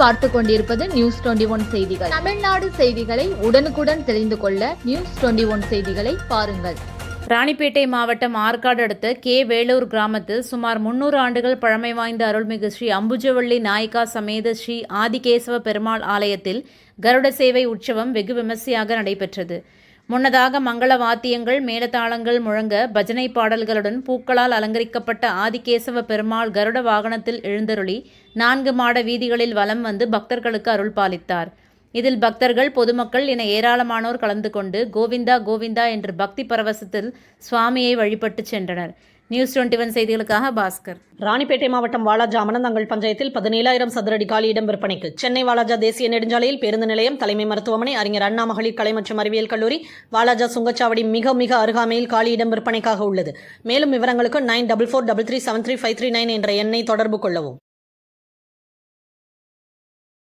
பார்த்து கொண்டிருப்பது news twenty one செய்திகள். தமிழ்நாடு செய்திகளை உடனுக்குடன் தெரிந்து கொள்ள நியூஸ் டுவெண்டி ஒன் செய்திகளை பாருங்கள். ராணிப்பேட்டை மாவட்டம் ஆற்காடு அடுத்த கே. வேலூர் கிராமத்தில் சுமார் முன்னூறு ஆண்டுகள் பழமை வாய்ந்த அருள்மிகு ஸ்ரீ அம்புஜவள்ளி நாயக்கா சமேத ஸ்ரீ ஆதிகேசவ பெருமாள் ஆலயத்தில் கருட சேவை உற்சவம் வெகு விமர்சையாக நடைபெற்றது. முன்னதாக மங்கள வாத்தியங்கள் மேலதாளங்கள் முழங்க பஜனை பாடல்களுடன் பூக்களால் அலங்கரிக்கப்பட்ட ஆதிகேசவ பெருமாள் கருட வாகனத்தில் எழுந்தருளி நான்கு மாட வீதிகளில் வலம் வந்து பக்தர்களுக்கு அருள் பாலித்தார். இதில் பக்தர்கள் பொதுமக்கள் என ஏராளமானோர் கலந்து கொண்டு கோவிந்தா கோவிந்தா என்று பக்தி பரவசத்தில் சுவாமியை வழிபட்டு சென்றனர். நியூஸ் டுவெண்ட்டி ஒன் செய்திகளுக்காக பாஸ்கர். ராணிப்பேட்டை மாவட்டம் வாலாஜா அமனந்தங்கள் பஞ்சாயத்தில் பதினேழாயிரம் சதுரடி காலி இடம் விற்பனைக்கு. சென்னை வாலாஜா தேசிய நெடுஞ்சாலையில் பேருந்து நிலையம் தலைமை மருத்துவமனை அறிஞர் அண்ணா மகளிர் கலை மற்றும் அறிவியல் கல்லூரி வாலாஜா சுங்கச்சாவடி மிக மிக அருகாமையில் காலி இடம் விற்பனைக்காக உள்ளது. மேலும் விவரங்களுக்கு nine double four double three seven three five three nine என்ற எண்ணை தொடர்பு கொள்ளவும்.